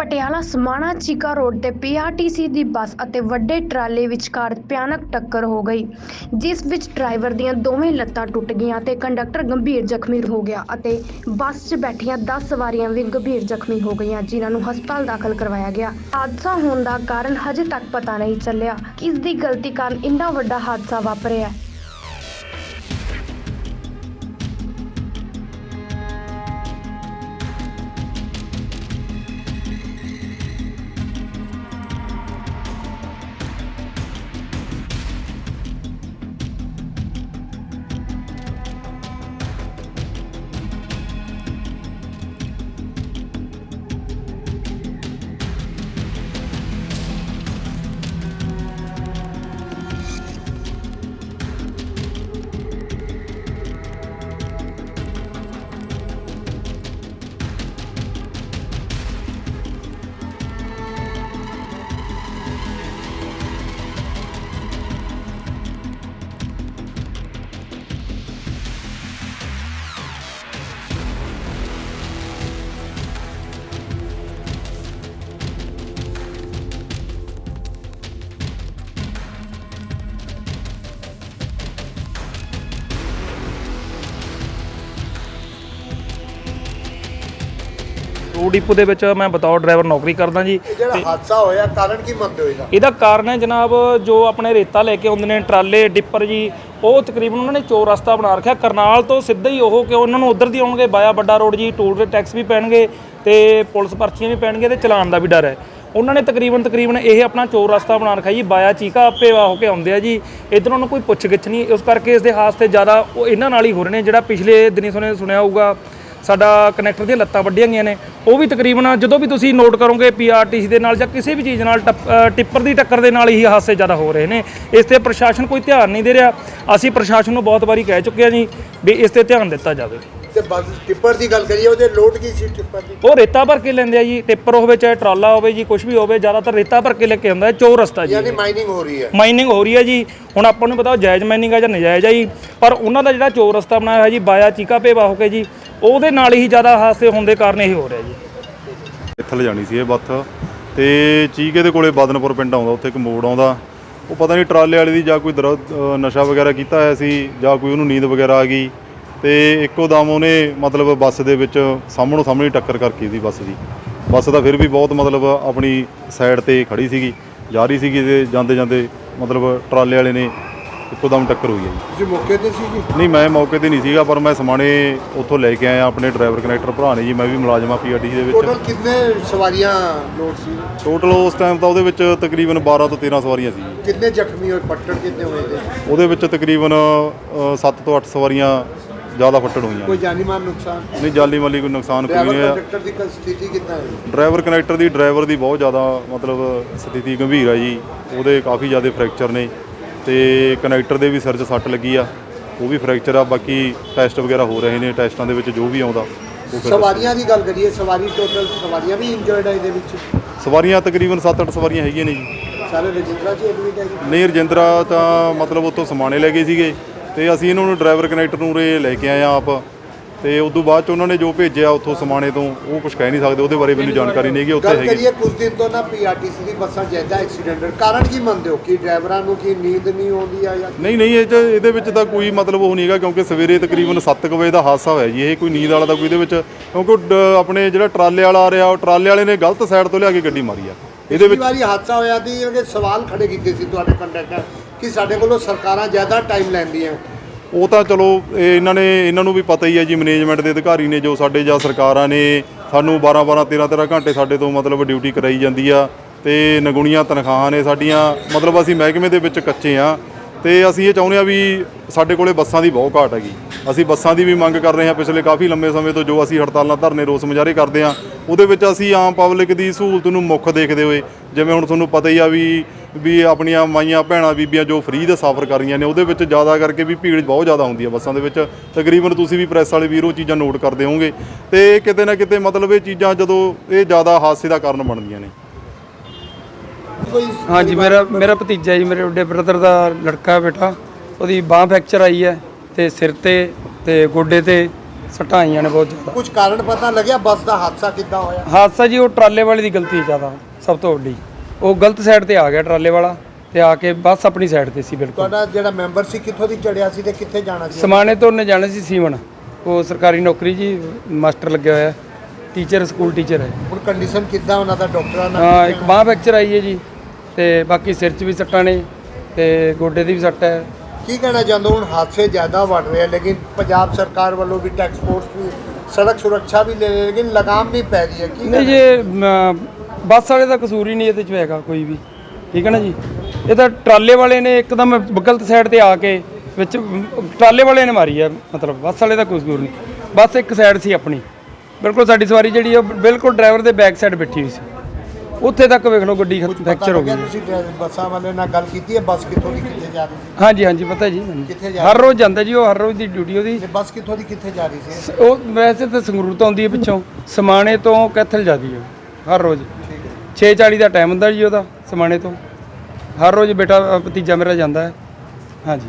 Patiala Samana Cheeka road ਤੇ PRTC ਦੀ bus ਅਤੇ ਵੱਡੇ ਟਰਾਲੇ ਵਿਚਕਾਰ ਭਿਆਨਕ ਟੱਕਰ ਹੋ ਗਈ, ਜਿਸ ਵਿੱਚ ਡਰਾਈਵਰ ਦੀਆਂ ਦੋਵੇਂ ਲੱਤਾਂ ਟੁੱਟ ਗਈਆਂ ਤੇ ਕੰਡਕਟਰ ਗੰਭੀਰ ਜ਼ਖਮੀ ਹੋ ਗਿਆ ਅਤੇ ਬੱਸ 'ਚ ਬੈਠੀਆਂ 10 ਸਵਾਰੀਆਂ ਵੀ ਗੰਭੀਰ ਜ਼ਖਮੀ ਹੋ ਗਈਆਂ, ਜਿਨ੍ਹਾਂ ਨੂੰ ਹਸਪਤਾਲ ਦਾਖਲ ਕਰਵਾਇਆ ਗਿਆ। ਹਾਦਸਾ ਹੋਣ ਦਾ ਕਾਰਨ ਹਜੇ ਤੱਕ ਪਤਾ ਨਹੀਂ ਚੱਲਿਆ। ਕਿਸ ਦੀ ਗਲਤੀ ਕਾਰਨ ਇੰਨਾ ਵੱਡਾ ਹਾਦਸਾ ਵਾਪਰਿਆ। ਰੋਡ ਡਿਪੂ ਦੇ ਵਿੱਚ ਮੈਂ ਬਤੌਰ ਡਰਾਈਵਰ ਨੌਕਰੀ ਕਰਦਾ ਜੀ। ਜਿਹੜਾ ਹਾਦਸਾ ਹੋਇਆ ਕਾਰਨ ਕੀ ਮੰਨਦੇ ਹੋ ਇਹਦਾ? ਇਹਦਾ ਕਾਰਨ ਹੈ ਜਨਾਬ ਜੋ ਆਪਣੇ ਰੇਤਾ ਲੈ ਕੇ ਆਉਂਦੇ ਨੇ ਟਰਾਲੇ ਡਿੱਪਰ ਜੀ ਉਹ ਤਕਰੀਬਨ ਉਹਨਾਂ ਨੇ ਚੋਰ ਰਸਤਾ ਬਣਾ ਰੱਖਿਆ। ਕਰਨਾਲ ਤੋਂ ਸਿੱਧਾ ਹੀ ਉਹ ਕਿ ਉਹਨਾਂ ਨੂੰ ਉਧਰ ਦੀ ਆਉਣਗੇ ਬਾਇਆ ਵੱਡਾ ਰੋਡ ਜੀ ਟੂਲ ਦੇ ਟੈਕਸ ਵੀ ਪੈਣਗੇ ਤੇ ਪੁਲਿਸ ਪਰਚੀਆਂ ਵੀ ਪੈਣਗੇ ਤੇ ਚਲਾਨ ਦਾ ਵੀ ਡਰ ਹੈ। ਉਹਨਾਂ ਨੇ ਤਕਰੀਬਨ ਤਕਰੀਬਨ ਇਹ ਆਪਣਾ ਚੋਰ ਰਸਤਾ ਬਣਾ ਰੱਖਿਆ ਜੀ ਬਾਇਆ ਚੀਕਾ ਆਪੇ ਹੋ ਕੇ ਆਉਂਦੇ ਆ ਜੀ। ਇਧਰੋਂ ਨੂੰ ਕੋਈ ਪੁੱਛ ਗਿੱਛ ਨਹੀਂ ਉਸ ਕਰਕੇ ਇਸ ਦੇ ਹਾਦਸੇ ਜ਼ਿਆਦਾ ਉਹ ਇਹਨਾਂ ਨਾਲ ਹੀ ਹੋ ਰਹੇ ਨੇ ਜਿਹੜਾ ਪਿਛਲੇ ਦਿਨੀ ਸੁਣੇ ਸੁਣਿਆ ਹੋਊਗਾ। ਸਾਡਾ ਕਨੈਕਟਰ ਦੀਆਂ ਲੱਤਾਂ ਵੱਡੀਆਂ ਗਈਆਂ ਨੇ। ਉਹ ਵੀ ਤਕਰੀਬਨ ਜਦੋਂ ਵੀ ਤੁਸੀਂ ਨੋਟ ਕਰੋਗੇ ਪੀਆਰਟੀਸੀ ਦੇ ਨਾਲ ਜਾਂ ਕਿਸੇ ਵੀ ਚੀਜ਼ ਨਾਲ ਟਿੱਪਰ ਦੀ ਟੱਕਰ ਦੇ ਨਾਲ ਹੀ ਹਾਦਸੇ ਜ਼ਿਆਦਾ ਹੋ ਰਹੇ ਨੇ। ਇਸ ਤੇ ਪ੍ਰਸ਼ਾਸਨ ਕੋਈ ਧਿਆਨ ਨਹੀਂ ਦੇ ਰਿਹਾ। ਅਸੀਂ ਪ੍ਰਸ਼ਾਸਨ ਨੂੰ ਬਹੁਤ ਵਾਰੀ ਕਹਿ ਚੁੱਕੇ ਹਾਂ ਜੀ ਵੀ ਇਸ ਤੇ ਧਿਆਨ ਦਿੱਤਾ ਜਾਵੇ। ਤੇ ਬੱਸ ਟਿੱਪਰ ਦੀ ਗੱਲ ਕਰੀਏ ਉਹਦੇ ਲੋਡ ਕੀ ਸੀ ਟਿੱਪਰ ਦੀ? ਉਹ ਰੇਤਾ ਭਰ ਕੇ ਲੈਂਦੇ ਆ ਜੀ। ਟਿੱਪਰ ਹੋਵੇ ਚਾਹੇ ਟਰਾਲਾ ਹੋਵੇ ਜੀ ਕੁਝ ਵੀ ਹੋਵੇ ਜ਼ਿਆਦਾਤਰ ਰੇਤਾ ਭਰ ਕੇ ਲੈ ਕੇ ਆਉਂਦਾ ਚੋਰ ਰਸਤਾ ਜੀ। ਯਾਨੀ ਮਾਈਨਿੰਗ ਹੋ ਰਹੀ ਹੈ। ਮਾਈਨਿੰਗ ਹੋ ਰਹੀ ਹੈ ਜੀ। ਹੁਣ ਆਪਾਂ ਨੂੰ ਪਤਾ ਉਹ ਜਾਇਜ਼ ਮਾਈਨਿੰਗ ਹੈ ਜਾਂ ਨਜਾਇਜ਼ ਹੈ ਜੀ। ਪਰ ਉਹਨਾਂ ਦਾ ਜਿਹੜਾ ਚੋਰ ਰਸਤਾ ਬਣਾਇਆ ਹੋਇਆ ਜੀ ਬਾਇਆ ਚੀਕਾ ਭੇਵਾ ਹੋ ਕੇ ਜੀ ਉਹਦੇ ਨਾਲ ਹੀ ਜ਼ਿਆਦਾ ਹਾਦਸੇ ਹੋਣ ਦੇ ਕਾਰਨ ਇਹ ਹੋ ਰਿਹਾ ਜੀ। ਇੱਥੇ ਲਿਜਾਣੀ ਸੀ ਇਹ ਬੱਥ ਤੇ ਚੀਕੇ ਦੇ ਕੋਲੇ ਬਾਦਨਪੁਰ ਪਿੰਡ ਆਉਂਦਾ, ਉੱਥੇ ਇੱਕ ਮੋੜ ਆਉਂਦਾ। ਉਹ ਪਤਾ ਨਹੀਂ ਟਰਾਲੇ ਵਾਲੇ ਦੀ ਜਾਂ ਕੋਈ ਦਰ- ਨਸ਼ਾ ਵਗੈਰਾ ਕੀਤਾ ਹੋਇਆ ਸੀ ਜਾਂ ਕੋਈ ਉਹਨੂੰ ਨੀਂਦ ਵਗੈਰਾ ਆ ਗਈ ਤੇ ਇੱਕੋ ਦਮ ਉਹਨੇ ਮਤਲਬ ਬੱਸ ਦੇ ਵਿੱਚ ਸਾਹਮਣੋਂ ਸਾਹਮਣੇ ਟੱਕਰ ਕਰਕੇ ਸੀ ਬੱਸ ਦੀ। ਬੱਸ ਤਾਂ ਫਿਰ ਵੀ ਬਹੁਤ ਮਤਲਬ ਆਪਣੀ ਸਾਈਡ ਤੇ ਖੜੀ ਸੀਗੀ, ਜਾ ਰਹੀ ਸੀਗੀ ਤੇ ਜਾਂਦੇ ਜਾਂਦੇ ਮਤਲਬ ਟਰਾਲੇ ਵਾਲੇ ਨੇ ਇੱਕੋ ਦਮ ਟੱਕਰ ਹੋਈ ਹੈ ਜੀ। ਤੁਸੀਂ ਮੌਕੇ ਤੇ ਸੀ ਜੀ? ਨਹੀਂ ਮੈਂ ਮੌਕੇ ਤੇ ਨਹੀਂ ਸੀਗਾ ਪਰ ਮੈਂ ਸਮਾਣੇ ਉੱਥੋਂ ਲੈ ਕੇ ਆਇਆ ਆਪਣੇ ਡਰਾਈਵਰ ਕਨੈਕਟਰ ਭਰਾ ਨੇ ਜੀ ਮੈਂ ਵੀ ਮੁਲਾਜ਼ਮ ਆ ਪੀਆਰਟੀ ਦੇ ਵਿੱਚ। ਟੋਟਲ ਕਿੰਨੇ ਸਵਾਰੀਆਂ ਲੋਡ ਸੀ? ਟੋਟਲ ਉਸ ਟਾਈਮ ਤਾਂ ਉਹਦੇ ਵਿੱਚ ਤਕਰੀਬਨ 12 ਤੋਂ 13 ਸਵਾਰੀਆਂ ਸੀ। ਕਿੰਨੇ ਜ਼ਖਮੀ ਹੋਏ ਪੱਟੜ ਕਿੰਨੇ ਹੋਏ ਨੇ? ਉਹਦੇ ਵਿੱਚ ਤਕਰੀਬਨ 7 ਤੋਂ 8 ਸਵਾਰੀਆਂ ਜ਼ਿਆਦਾ ਫੱਟੜ ਹੋਈਆਂ ਕੋਈ ਜਾਨੀ ਮਾਲ ਨੁਕਸਾਨ? ਨਹੀਂ ਜਾਲੀ ਮਾਲੀ ਕੋਈ ਨੁਕਸਾਨ ਕੋਈ ਡਰਾਈਵਰ ਨਹੀਂ ਹੋਇਆ। ਕੰਡਕਟਰ ਦੀ ਕ- ਸਥਿਤੀ ਕਿੰਨਾ ਹੈ? ਡਰਾਈਵਰ ਕਨੈਕਟਰ ਦੀ ਡਰਾਈਵਰ ਦੀ ਬਹੁਤ ਜ਼ਿਆਦਾ ਮਤਲਬ ਸਥਿਤੀ ਗੰਭੀਰ ਆ ਜੀ। ਉਹਦੇ ਕਾਫੀ ਜ਼ਿਆਦਾ ਫ੍ਰੈਕਚਰ ਨੇ। ਤੇ ਕਨੈਕਟਰ ਦੇ ਵੀ ਸਿਰ 'ਚ ਸੱਟ ਲੱਗੀ ਆ ਉਹ ਵੀ ਫ੍ਰੈਕਚਰ ਆ ਬਾਕੀ ਟੈਸਟ ਵਗੈਰਾ ਹੋ ਰਹੇ ਨੇ ਟੈਸਟਾਂ ਦੇ ਵਿੱਚ ਜੋ ਵੀ ਆਉਂਦਾ ਉਹ ਫਿਰ ਸਵਾਰੀਆਂ ਦੀ ਗੱਲ ਕਰੀਏ ਸਵਾਰੀ ਟੋਟਲ ਸਵਾਰੀਆਂ ਵੀ ਇੰਜਰਡ ਹੈ ਇਹਦੇ ਵਿੱਚ? ਸਵਾਰੀਆਂ ਤਕਰੀਬਨ 7-8 ਸਵਾਰੀਆਂ ਹੈਗੀਆਂ ਨੇ ਜੀ। ਸਾਰੇ ਰਜਿੰਦਰਾ ਜੀ ਐਡਮਿਟ ਹੈ ਜੀ ਨਹੀਂ ਰਜਿੰਦਰਾ ਤਾਂ ਮਤਲਬ ਉੱਥੋਂ ਸਮਾਣੇ ਲੈ ਗਏ ਸੀਗੇ ਤੇ ਅਸੀਂ ਇਹਨਾਂ ਨੂੰ ਡਰਾਈਵਰ ਕਨੈਕਟਰ ਨੂੰ ਉਰੇ ਲੈ ਕੇ ਆਏ ਆ ਆਪ। ਤੇ ਉਸ ਤੋਂ ਬਾਅਦ ਚ ਉਹਨਾਂ ਨੇ ਜੋ ਭੇਜਿਆ ਉੱਥੋਂ ਸਮਾਣੇ ਤੋਂ ਉਹ ਕੁਝ ਕਹਿ ਨਹੀਂ ਸਕਦੇ ਉਹਦੇ ਬਾਰੇ ਮੈਨੂੰ ਜਾਣਕਾਰੀ ਨਹੀਂ ਹੈਗੀ ਉੱਥੇ ਗੱਲ ਹੈਗੀ। ਕਰੀਏ ਕੁਝ ਦਿਨ ਤੋਂ ਨਾ ਪੀਆਰਟੀਸੀ ਦੀ ਬੱਸਾਂ ਜ਼ਿਆਦਾ ਐਕਸੀਡੈਂਟ ਕਾਰਨ ਕੀ ਮੰਨਦੇ ਹੋ? ਕਿ ਡਰਾਈਵਰਾਂ ਨੂੰ ਕੀ ਨੀਂਦ ਨਹੀਂ ਆਉਂਦੀ ਆ ਜਾਂ ਨਹੀਂ ਨਹੀਂ ਇਹ 'ਚ ਇਹਦੇ ਵਿੱਚ ਤਾਂ ਕੋਈ ਮਤਲਬ ਉਹ ਨਹੀਂ ਹੈਗਾ ਕਿਉਂਕਿ ਸਵੇਰੇ ਤਕਰੀਬਨ 7 ਵਜੇ ਦਾ ਹਾਦਸਾ ਹੋਇਆ ਜੀ ਇਹ ਕੋਈ ਨੀਂਦ ਵਾਲਾ ਤਾਂ ਕੋਈ ਇਹਦੇ ਵਿੱਚ ਕਿਉਂਕਿ ਉਹ ਡ- ਆਪਣੇ ਜਿਹੜਾ ਟਰਾਲੇ ਵਾਲਾ ਆ ਰਿਹਾ ਉਹ ਟਰਾਲੇ ਵਾਲੇ ਨੇ ਗਲਤ ਸਾਈਡ ਤੋਂ ਲਿਆ ਕੇ ਗੱਡੀ ਮਾਰੀ ਆ। ਇਹਦੇ ਪਿਛਲੀ ਵਿੱਚ ਵਾਰੀ ਹਾਦਸਾ ਹੋਇਆ ਸੀ ਉਹਨੇ ਸਵਾਲ ਖੜੇ ਕੀਤੇ ਸੀ ਤੁਹਾਡੇ ਕੰਡਕਟਰ ਕਿ ਸਾਡੇ ਕੋਲੋਂ ਸਰਕਾਰਾਂ ਜ਼ਿਆਦਾ ਟਾਈਮ ਲੈਂਦੀਆਂ। ਉਹ ਤਾਂ ਚਲੋ, ਇਹ ਇਹਨਾਂ ਨੇ, ਇਹਨਾਂ ਨੂੰ ਵੀ ਪਤਾ ਹੀ ਹੈ ਜੀ ਮੈਨੇਜਮੈਂਟ ਦੇ ਅਧਿਕਾਰੀ ਨੇ ਜੋ ਸਾਡੇ ਜਾਂ ਸਰਕਾਰਾਂ ਨੇ ਸਾਨੂੰ 12 12 13 13 ਘੰਟੇ ਸਾਡੇ ਤੋਂ ਮਤਲਬ ਡਿਊਟੀ ਕਰਾਈ ਜਾਂਦੀ ਆ ਤੇ ਨਗੁਣੀਆਂ ਤਨਖਾਹਾਂ ਨੇ ਸਾਡੀਆਂ। ਮਤਲਬ ਅਸੀਂ ਮਹਿਕਮੇ ਦੇ ਵਿੱਚ ਕੱਚੇ ਆ ਤੇ ਅਸੀਂ ਇਹ ਚਾਹੁੰਦੇ ਆ ਵੀ ਸਾਡੇ ਕੋਲੇ ਬੱਸਾਂ ਦੀ ਬਹੁਤ ਘਾਟ ਹੈਗੀ। ਅਸੀਂ ਬੱਸਾਂ ਦੀ ਵੀ ਮੰਗ ਕਰ ਰਹੇ ਹਾਂ ਪਿਛਲੇ ਕਾਫੀ ਲੰਮੇ ਸਮੇਂ ਤੋਂ ਜੋ ਅਸੀਂ ਹੜਤਾਲਾਂ ਧਰਨੇ ਰੋਸ ਮੁਜ਼ਾਹਰੇ ਕਰਦੇ ਹਾਂ। ਉਹਦੇ ਵਿੱਚ ਅਸੀਂ ਆਮ ਪਬਲਿਕ ਦੀ ਸਹੂਲਤ ਨੂੰ ਮੁੱਖ ਦੇਖਦੇ ਹੋਏ, ਜਿਵੇਂ ਹੁਣ ਤੁਹਾਨੂੰ ਪਤਾ ਹੀ ਆ ਵੀ ਵੀ ਆਪਣੀਆਂ ਮਾਈਆਂ ਭੈਣਾਂ ਬੀਬੀਆਂ ਜੋ ਫ੍ਰੀ ਦਾ ਸਫ਼ਰ ਕਰ ਰਹੀਆਂ ਨੇ ਉਹਦੇ ਵਿੱਚ ਜ਼ਿਆਦਾ ਕਰਕੇ ਵੀ ਭੀੜ ਬਹੁਤ ਜ਼ਿਆਦਾ ਹੁੰਦੀ ਹੈ ਬੱਸਾਂ ਦੇ ਵਿੱਚ। ਤਕਰੀਬਨ ਤੁਸੀਂ ਵੀ ਪ੍ਰੈਸ ਵਾਲੇ ਵੀਰ ਉਹ ਚੀਜ਼ਾਂ ਨੋਟ ਕਰਦੇ ਹੋਵੋਗੇ। ਤੇ ਕਿਤੇ ਨਾ ਕਿਤੇ ਮਤਲਬ ਇਹ ਚੀਜ਼ਾਂ ਜਦੋਂ ਇਹ ਜ਼ਿਆਦਾ ਹਾਦਸੇ ਦਾ ਕਾਰਨ ਬਣਦੀਆਂ ਨੇ। ਹਾਂਜੀ ਮੇਰਾ ਮੇਰਾ ਭਤੀਜਾ ਜੀ ਮੇਰੇ ਵੱਡੇ ਬ੍ਰਦਰ ਦਾ ਲੜਕਾ ਬੇਟਾ ਉਹਦੀ ਬਾਹ ਫ੍ਰੈਕਚਰ ਆਈ ਹੈ ਤੇ ਸਿਰ ਤੇ ਤੇ ਗੋਡੇ ਤੇ ਸੱਟਾਂ ਆਈਆਂ ਨੇ ਬਹੁਤ ਜ਼ਿਆਦਾ। ਕੁਝ ਕਾਰਨ ਪਤਾ ਲੱਗਿਆ ਬੱਸ ਦਾ ਹਾਦਸਾ ਕਿੱਦਾਂ ਹੋਇਆ? ਹਾਦਸਾ ਜੀ ਉਹ ਟਰਾਲੇ ਵਾਲੇ ਦੀ ਗਲਤੀ ਹੈ ਜ਼ਿਆਦਾ ਸਭ ਤੋਂ ਵੱਡੀ। ਉਹ ਗਲਤ ਸਾਈਡ ਤੇ ਆ ਗਿਆ ਟਰਾਲੇ ਵਾਲਾ ਤੇ ਆ ਕੇ ਬੱਸ ਆਪਣੀ ਸਾਈਡ ਤੇ ਸੀ ਬਿਲਕੁਲ। ਤੁਹਾਡਾ ਜਿਹੜਾ ਮੈਂਬਰ ਸੀ ਕਿੱਥੋਂ ਦੀ ਚੜਿਆ ਸੀ ਤੇ ਕਿੱਥੇ ਜਾਣਾ ਸੀ? ਸਮਾਣੇ ਤੋਂ ਉਹਨੇ ਜਾਣਾ ਸੀ ਸੀਵਨ ਉਹ ਸਰਕਾਰੀ ਨੌਕਰੀ ਜੀ ਮਾਸਟਰ ਲੱਗਿਆ ਹੋਇਆ। ਟੀਚਰ ਸਕੂਲ ਟੀਚਰ ਹੈ। ਹੁਣ ਕੰਡੀਸ਼ਨ ਕਿੱਦਾਂ ਉਹਨਾਂ ਦਾ ਡਾਕਟਰਾਂ ਨਾਲ? ਹਾਂ ਇੱਕ ਬਾਂਹ ਫ੍ਰੈਕਚਰ ਆਈ ਹੈ ਜੀ ਤੇ ਬਾਕੀ ਸਿਰ 'ਚ ਵੀ ਸੱਟਾਂ ਨੇ ਤੇ ਗੋਡੇ ਦੀ ਵੀ ਸੱਟ ਹੈ। ਕੀ ਕਹਿਣਾ ਚਾਹੁੰਦੇ ਹੋ? ਹੁਣ ਹਾਦਸੇ ਜ਼ਿਆਦਾ ਵੱਧ ਰਹੇ ਆ ਲੇਕਿਨ ਪੰਜਾਬ ਸਰਕਾਰ ਵੱਲੋਂ ਵੀ ਟੈਕਸ ਫੋਰਸ ਵੀ ਸੜਕ ਸੁਰੱਖਿਆ ਵੀ ਲੈ ਰਹੀ ਹੈ ਲੇਕਿਨ ਲਗਾਮ ਨਹੀਂ ਪੈ ਰਹੀ ਹੈ। ਕੀ ਨਹੀਂ ਕਹਿਣਾ? ਜੇ ਮ, ਬੱਸ ਵਾਲੇ ਦਾ ਕਸੂਰ ਹੀ ਨਹੀਂ ਇਹਦੇ 'ਚ ਹੈਗਾ ਕੋਈ ਵੀ। ਠੀਕ ਹੈ ਨਾ ਜੀ? ਇਹ ਤਾਂ ਟਰਾਲੇ ਵਾਲੇ ਨੇ ਇੱਕਦਮ ਗਲਤ ਸਾਈਡ ਤੇ ਆ ਕੇ ਵਿੱਚ ਟਰਾਲੇ ਵਾਲੇ ਨੇ ਮਾਰੀ ਹੈ ਮਤਲਬ ਬੱਸ ਵਾਲੇ ਦਾ ਕੋਈ ਕਸੂਰ ਨਹੀਂ। ਬੱਸ ਇੱਕ ਸਾਈਡ ਸੀ ਆਪਣੀ। ਬਿਲਕੁਲ ਸਾਡੀ ਸਵਾਰੀ ਜਿਹੜੀ ਉਹ ਬਿਲਕੁਲ ਡਰਾਈਵਰ ਦੇ ਬੈਕ ਸਾਈਡ ਬੈਠੀ ਹੋਈ ਸੀ। ਉੱਥੇ ਤੱਕ ਵੇਖ ਲਓ ਗੱਡੀ ਫ੍ਰੈਕਚਰ ਹੋ ਗਈ। ਲੱਗਿਆ ਤੁਸੀਂ ਡਰਾਈਵਰ ਬੱਸਾਂ ਵਾਲੇ ਨਾਲ ਗੱਲ ਕੀਤੀ ਹੈ? ਬੱਸ ਕਿੱਥੋਂ ਦੀ ਕਿੱਥੇ ਜਾ ਰਹੀ ਸੀ? ਹਾਂਜੀ ਹਾਂਜੀ ਪਤਾ ਜੀ। ਮੈਨੂੰ। ਕਿੱਥੇ ਜਾ ਹਰ ਰੋਜ਼ ਜਾਂਦਾ ਜੀ ਉਹ ਹਰ ਰੋਜ਼ ਦੀ ਡਿਊਟੀ ਉਹਦੀ। ਬੱਸ ਕਿੱਥੋਂ ਦੀ ਕਿੱਥੇ ਜਾ ਰਹੀ ਸ- ਉਹ ਵੈਸੇ ਤਾਂ ਸੰਗਰੂਰ ਤੋਂ ਆਉਂਦੀ ਹੈ ਪਿੱਛੋਂ। ਸਮਾਣੇ ਤੋਂ ਕੈਥਲ ਜਾਂਦੀ ਹੈ। ਹਰ ਰੋਜ਼। 6:40 ਦਾ ਟਾਈਮ ਹੁੰਦਾ ਜੀ ਉਹਦਾ ਸਮਾਣੇ ਤੋਂ। ਹਰ ਰੋਜ਼ ਬੇਟਾ ਅ, ਭਤੀਜਾ ਮੇਰਾ ਜਾਂਦਾ ਹੈ। ਹਾਂਜੀ।